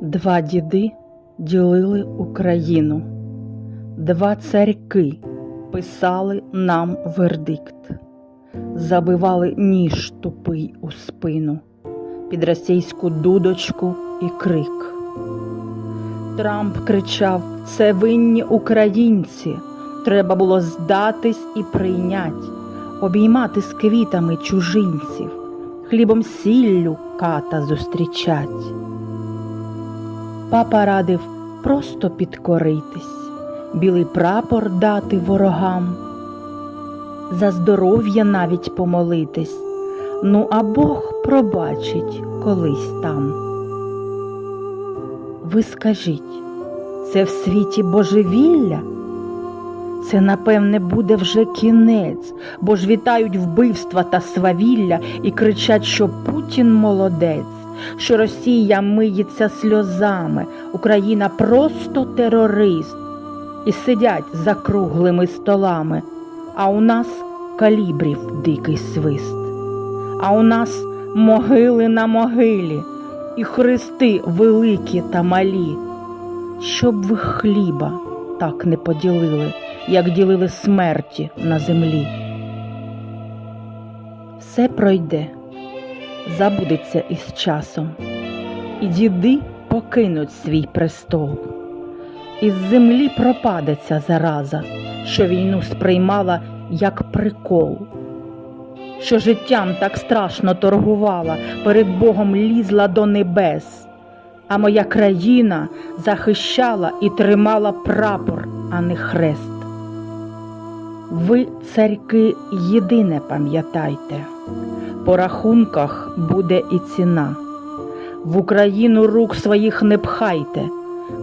Два діди ділили Україну, два царьки писали нам вердикт, забивали ніж тупий у спину, під російську дудочку і крик. Трамп кричав: це винні українці, треба було здатись і прийнять, обіймати з квітами чужинців, хлібом сіллю ката зустрічать. Папа радив просто підкоритись, білий прапор дати ворогам, за здоров'я навіть помолитись, ну а Бог пробачить колись там. Ви скажіть, це в світі божевілля? Це, напевне, буде вже кінець, бо ж вітають вбивства та свавілля і кричать, що Путін молодець, що Росія миється сльозами, Україна просто терорист, і сидять за круглими столами, а у нас калібрів дикий свист, а у нас могили на могилі, і хрести великі та малі, щоб ви хліба так не поділили, як ділили смерті на землі. Все пройде, забудеться із часом, і діди покинуть свій престол. Із землі пропаде ця зараза, що війну сприймала як прикол, що життям так страшно торгувала, перед Богом лізла до небес, а моя країна захищала і тримала прапор, а не хрест. Ви, царьки, єдине пам'ятайте, по рахунках буде і ціна. В Україну рук своїх не пхайте,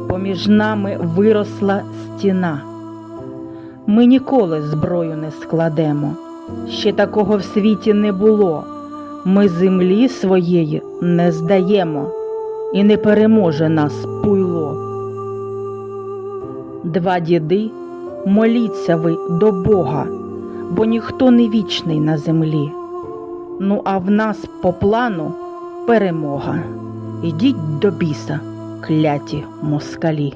поміж нами виросла стіна. Ми ніколи зброю не складемо, ще такого в світі не було. Ми землі своєї не здаємо, і не переможе нас пуйло. Два діди, моліться ви до Бога, бо ніхто не вічний на землі. Ну, а в нас по плану перемога. Ідіть до біса, кляті москалі.